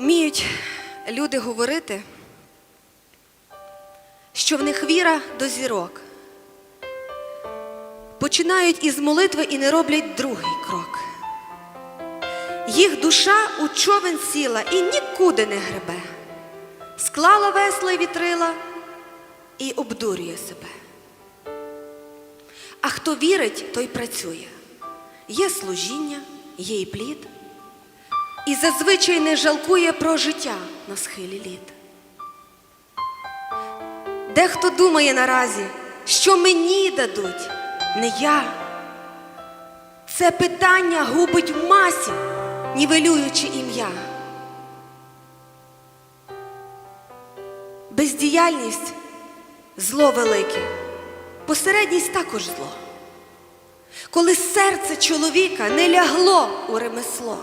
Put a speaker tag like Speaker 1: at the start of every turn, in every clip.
Speaker 1: Вміють люди говорити, що в них віра до зірок. Починають із молитви і не роблять другий крок. Їх душа у човен сіла і нікуди не гребе. Склала весла й вітрила і обдурює себе. А хто вірить, той працює. Є служіння, є і плід. І зазвичай не жалкує про життя на схилі літ. Дехто думає наразі, що мені дадуть, не я. Це питання губить в масі, нівелюючи ім'я. Бездіяльність зло велике, посередність також зло. Коли серце чоловіка не лягло у ремесло,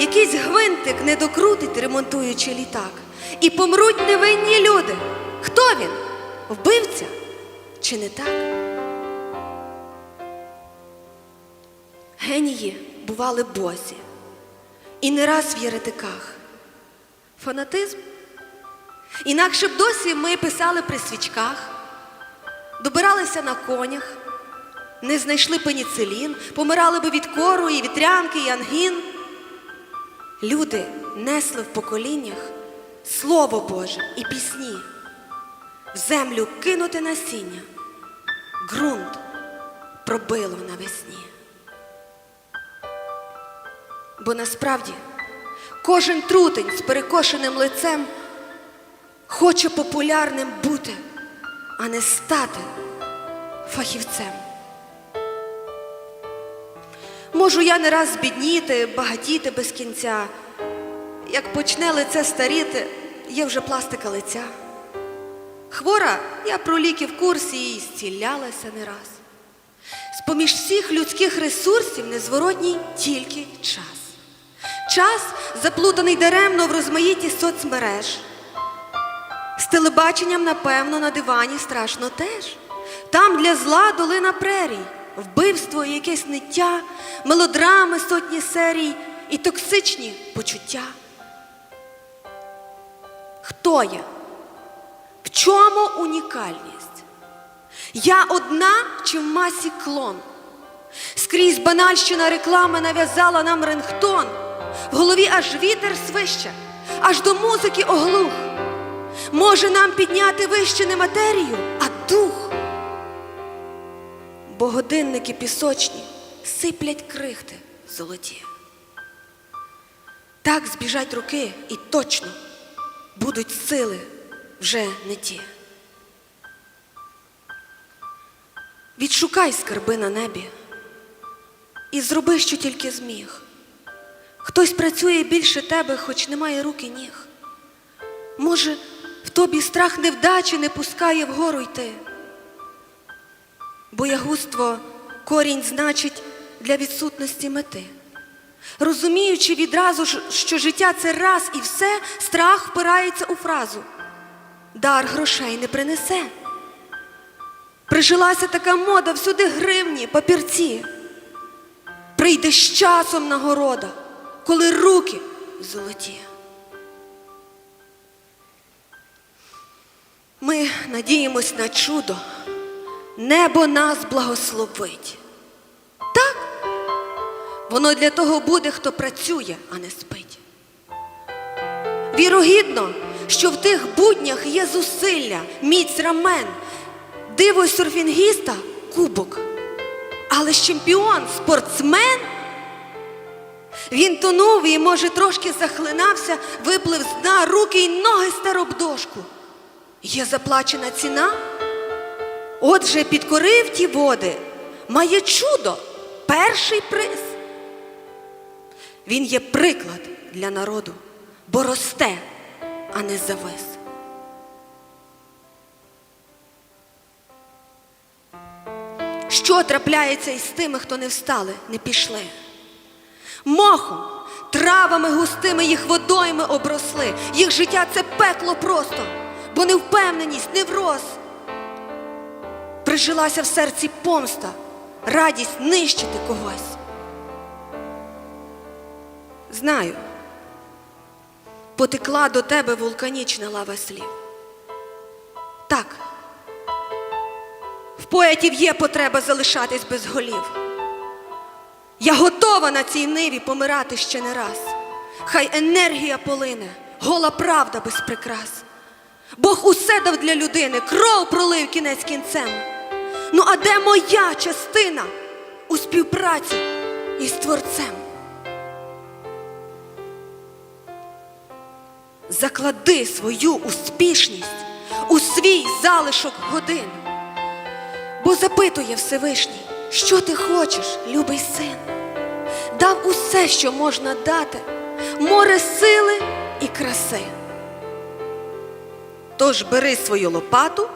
Speaker 1: якийсь гвинтик не докрутить, ремонтуючи літак, і помруть невинні люди. Хто він? Вбивця чи не так? Генії бували босі, і не раз в єретиках. Фанатизм? Інакше б досі ми писали при свічках, добиралися на конях, не знайшли пеніцилін, помирали би від кору і вітрянки, і ангін. Люди несли в поколіннях Слово Боже і пісні, в землю кинуте насіння, ґрунт пробило навесні. Бо насправді кожен трутень з перекошеним лицем хоче популярним бути, а не стати фахівцем. Можу я не раз збідніти, багатіти без кінця. Як почне лице старіти, є вже пластика лиця. Хвора, я про ліки в курсі і зцілялася не раз. З-поміж всіх людських ресурсів незворотній тільки час. Час, заплутаний даремно в розмаїтті соцмереж. З телебаченням, напевно, на дивані страшно теж. Там для зла долина прерій, вбивство і якесь ниття, мелодрами сотні серій і токсичні почуття. Хто я? В чому унікальність? Я одна чи в масі клон? Скрізь банальщина реклами нав'язала нам рингтон. В голові аж вітер свище, аж до музики оглух. Може нам підняти вище не матерію, а дух. Бо годинники пісочні сиплять крихти золоті. Так збіжать руки і точно будуть сили вже не ті. Відшукай скарби на небі і зроби, що тільки зміг. Хтось працює більше тебе, хоч немає рук і ніг. Може, в тобі страх невдачі не пускає вгору йти. Боягузтво корінь значить для відсутності мети. Розуміючи відразу, що життя це раз і все, страх впирається у фразу. Дар грошей не принесе. Прижилася така мода всюди гривні, папірці. Прийде з часом нагорода, коли руки золоті. Ми надіємось на чудо, небо нас благословить. Так, воно для того буде, хто працює, а не спить. Вірогідно, що в тих буднях є зусилля, міць рамен, диво серфінгіста кубок. Але ж чемпіон, спортсмен. Він тонув і, може, трошки захлинався, виплив з дна руки й ноги староб дошку. Є заплачена ціна. Отже, підкорив ті води, має чудо, перший приз. Він є приклад для народу, бо росте, а не завис. Що трапляється із тими, хто не встали, не пішли? Мохом, травами густими їх водойми обросли. Їх життя це пекло просто, бо невпевненість, невроз. Прижилася в серці помста, радість нищити когось. Знаю, потекла до тебе вулканічна лава слів. Так, в поетів є потреба залишатись без голів. Я готова на цій ниві помирати ще не раз. Хай енергія полине, гола правда без прикрас. Бог усе дав для людини, кров пролив кінець кінцем. Ну а де моя частина у співпраці із Творцем? Заклади свою успішність у свій залишок годин. Бо запитує Всевишній, що ти хочеш, любий син? Дав усе, що можна дати, море сили і краси. Тож бери свою лопату,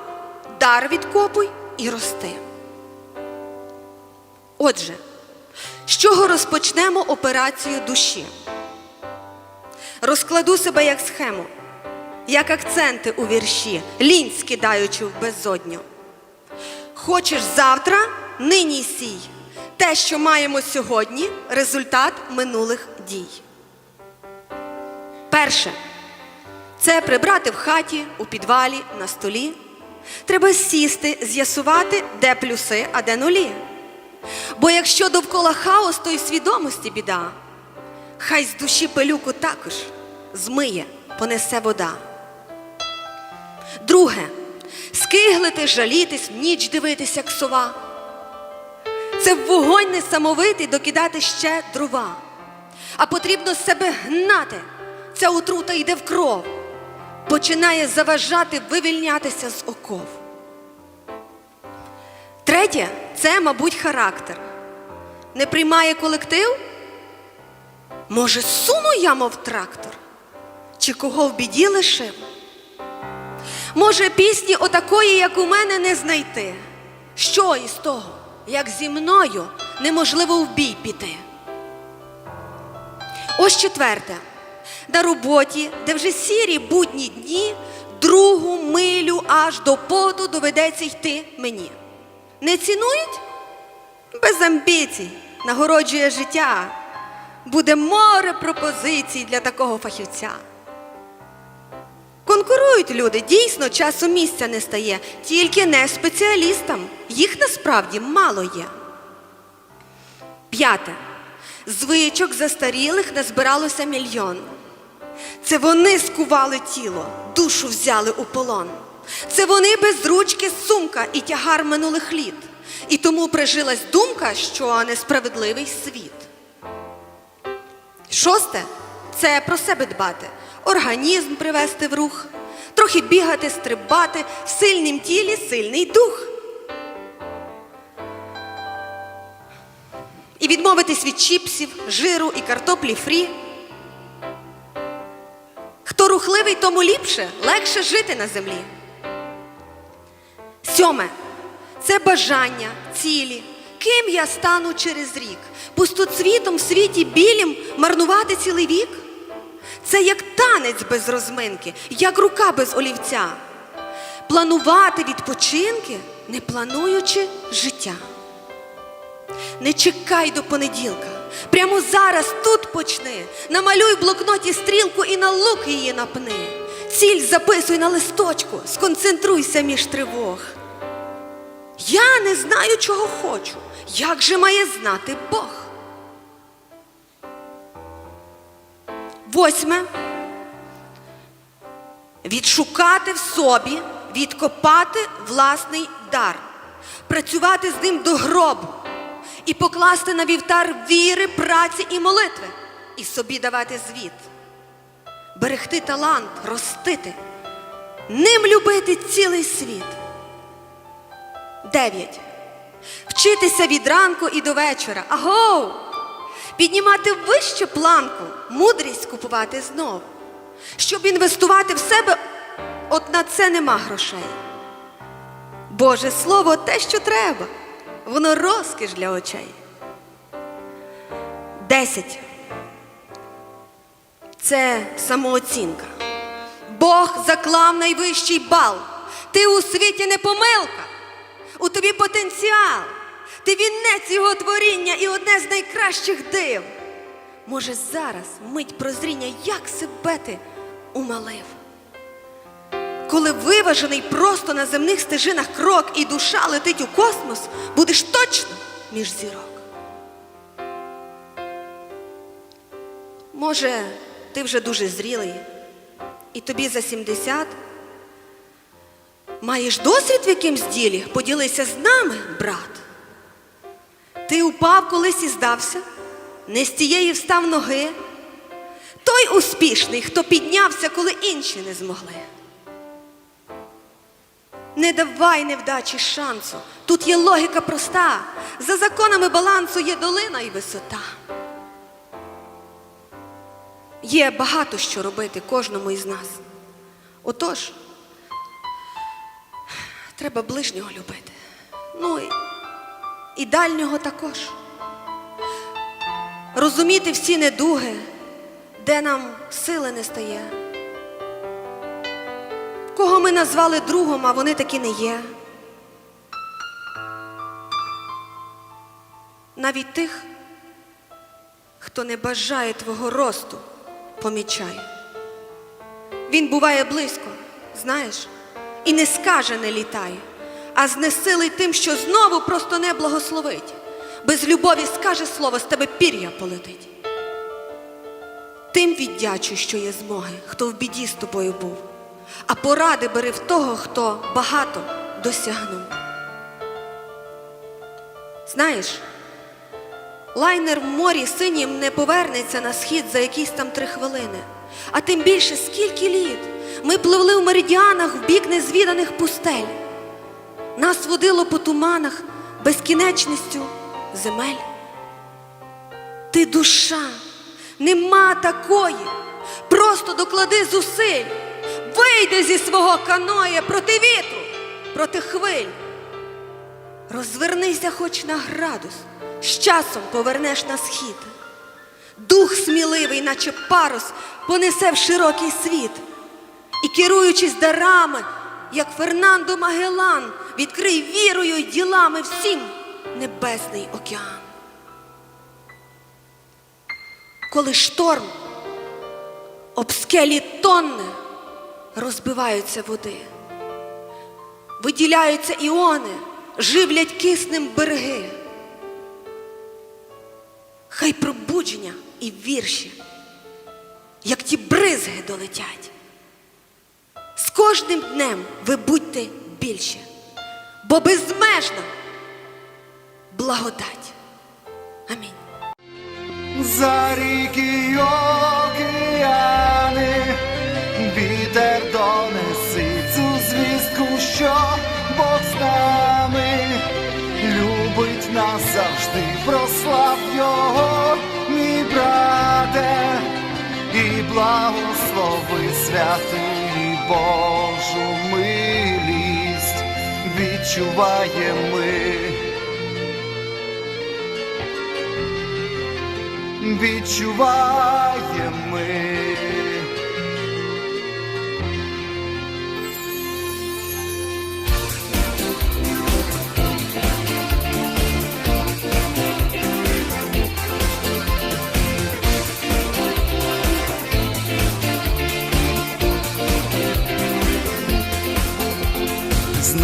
Speaker 1: дар відкопуй і рости. Отже, з чого розпочнемо операцію душі? Розкладу себе як схему, як акценти у вірші, лінь скидаючи в безодню. Хочеш завтра, нині сій. Те, що маємо сьогодні, результат минулих дій. Перше це прибрати в хаті, у підвалі, на столі. Треба сісти, з'ясувати, де плюси, а де нулі. Бо якщо довкола хаос, то й свідомості біда. Хай з душі пилюку також змиє, понесе вода. Друге скиглити, жалітись, в ніч дивитись, як сова. Це вогонь несамовитий докидати ще дрова. А потрібно себе гнати. Ця отрута йде в кров, починає заважати вивільнятися з оков. Третє це, мабуть, характер. Не приймає колектив? Може, суну я, мов трактор? Чи кого в біді лишив? Може, пісні отакої, як у мене, не знайти. Що із того, як зі мною неможливо в бій піти? Ось четверте. На роботі, де вже сірі будні дні, другу милю аж до поту доведеться йти мені. Не цінують? Без амбіцій, нагороджує життя. Буде море пропозицій для такого фахівця. Конкурують люди, дійсно часу місця не стає, тільки не спеціалістам. Їх насправді мало є. П'яте. Звичок застарілих назбиралося мільйон. Це вони скували тіло, душу взяли у полон. Це вони без ручки сумка і тягар минулих літ. І тому прижилась думка, що несправедливий світ. Шосте це про себе дбати, організм привести в рух, трохи бігати, стрибати, в сильнім тілі сильний дух. І відмовитись від чіпсів, жиру і картоплі фрі. Хто рухливий, тому ліпше, легше жити на землі. Сьоме це бажання, цілі. Ким я стану через рік? Пустоцвітом в світі білім марнувати цілий вік? Це як танець без розминки, як рука без олівця. Планувати відпочинки, не плануючи життя. Не чекай до понеділка. Прямо зараз тут почни. Намалюй в блокноті стрілку і на лук її напни. Ціль записуй на листочку, сконцентруйся між тривог. Я не знаю, чого хочу. Як же має знати Бог? Восьме. Відшукати в собі, відкопати власний дар, працювати з ним до гробу і покласти на вівтар віри, праці і молитви, і собі давати звіт, берегти талант, ростити, ним любити цілий світ. Дев'ять. Вчитися від ранку і до вечора. Агоу! Піднімати вище планку, мудрість купувати знов. Щоб інвестувати в себе, от на це нема грошей. Боже Слово те, що треба, воно розкіш для очей. Десять. Це самооцінка. Бог заклав найвищий бал. Ти у світі не помилка. У тобі потенціал. Ти вінець його творіння і одне з найкращих див. Може, зараз мить прозріння, як себе ти умалив. Коли виважений просто на земних стежинах крок і душа летить у космос, будеш точно між зірок. Може, ти вже дуже зрілий, і тобі за 70. Маєш досвід в якимсь ділі? Поділися з нами, брат. Ти упав колись і здався, не з тієї встав ноги. Той успішний, хто піднявся, коли інші не змогли. Не давай невдачі шансу. Тут є логіка проста. За законами балансу є долина і висота. Є багато що робити кожному із нас. Отож, треба ближнього любити. Ну і, і дальнього також. Розуміти всі недуги, де нам сили не стає. Кого ми назвали другом, а вони таки не є. Навіть тих, хто не бажає твого росту, помічає. Він буває близько, знаєш, і не скаже не літає, а знесилить тим, що знову просто не благословить. Без любові скаже слово, з тебе пір'я полетить. Тим віддячуй, що є змоги, хто в біді з тобою був, а поради бери в того, хто багато досягнув. Знаєш, лайнер в морі синім не повернеться на схід за якісь там три хвилини, а тим більше скільки літ ми пливли в меридіанах в бік незвіданих пустель. Нас водило по туманах безкінечністю земель. Ти душа, нема такої. Просто доклади зусиль, вийди зі свого каноя проти вітру, проти хвиль. Розвернися хоч на градус, з часом повернеш на схід. Дух сміливий, наче парус, понесе в широкий світ. І керуючись дарами, як Фернандо Магелан, відкрий вірою й ділами всім небесний океан. Коли шторм об скелі тонне розбиваються води, виділяються іони, живлять киснем береги. Хай пробудження і вірші, як ті бризги долетять. З кожним днем ви будьте більше, бо безмежна благодать. Амінь.
Speaker 2: За ріки й його, мій брате, і благослови святий Божу милість, відчуває ми. відчуваємо ми.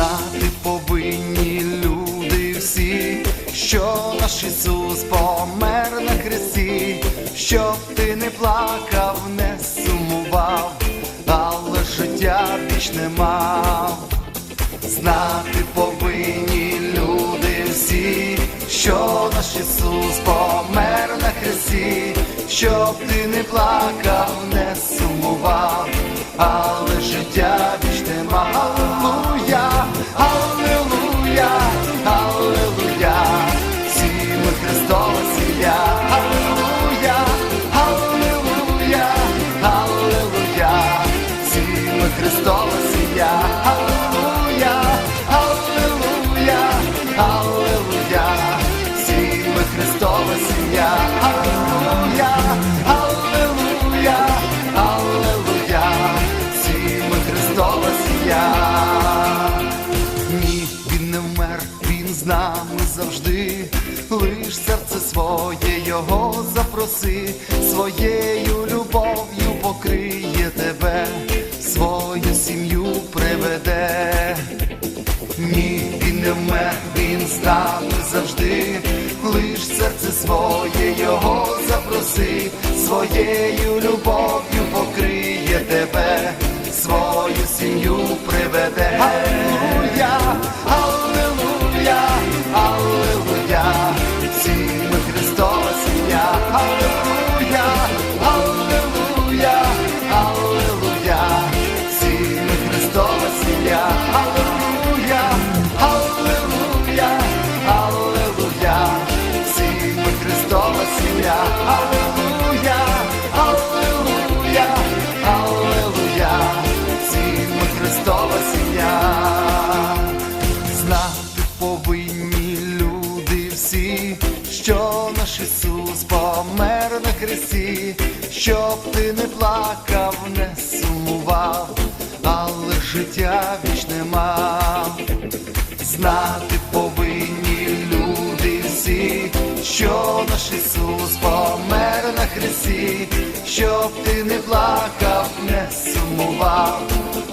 Speaker 2: Знати повинні люди всі, що наш Ісус помер на хресті, щоб ти не плакав, не сумував, але життя більш не мав. Знати повинні люди всі, що наш Ісус помер на хресті, щоб ти не плакав, не сумував, але життя Запроси, своєю любов'ю покриє тебе, свою сім'ю приведе. Ні, він не вмер, він з завжди, лиш серце своє його запроси, своєю любов'ю покриє тебе, свою сім'ю приведе. Ісус помер на хресті, щоб ти не плакав, не сумував,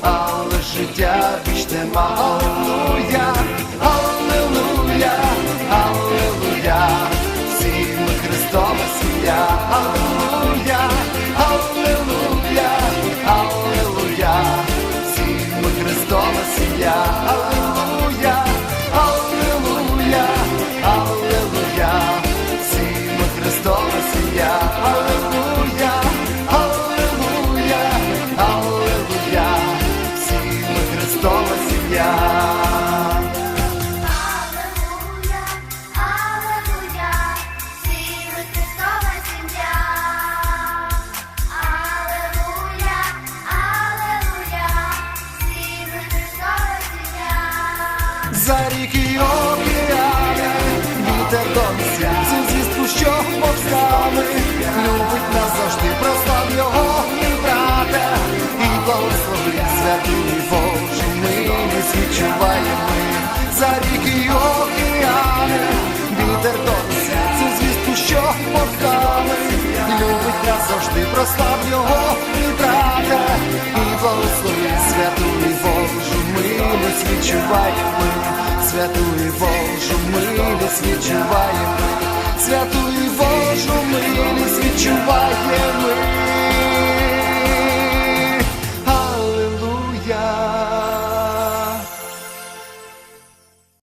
Speaker 2: але життя вічне мав. За ріки й океани, вітер донесе цю звістку, що Бог любить нас завжди, прослав його, мій брате, і благослови святу Божу милість відчуваємо. Святу і Божу милість відчуваємо ми. Святу і Божу милість відчуваємо ми.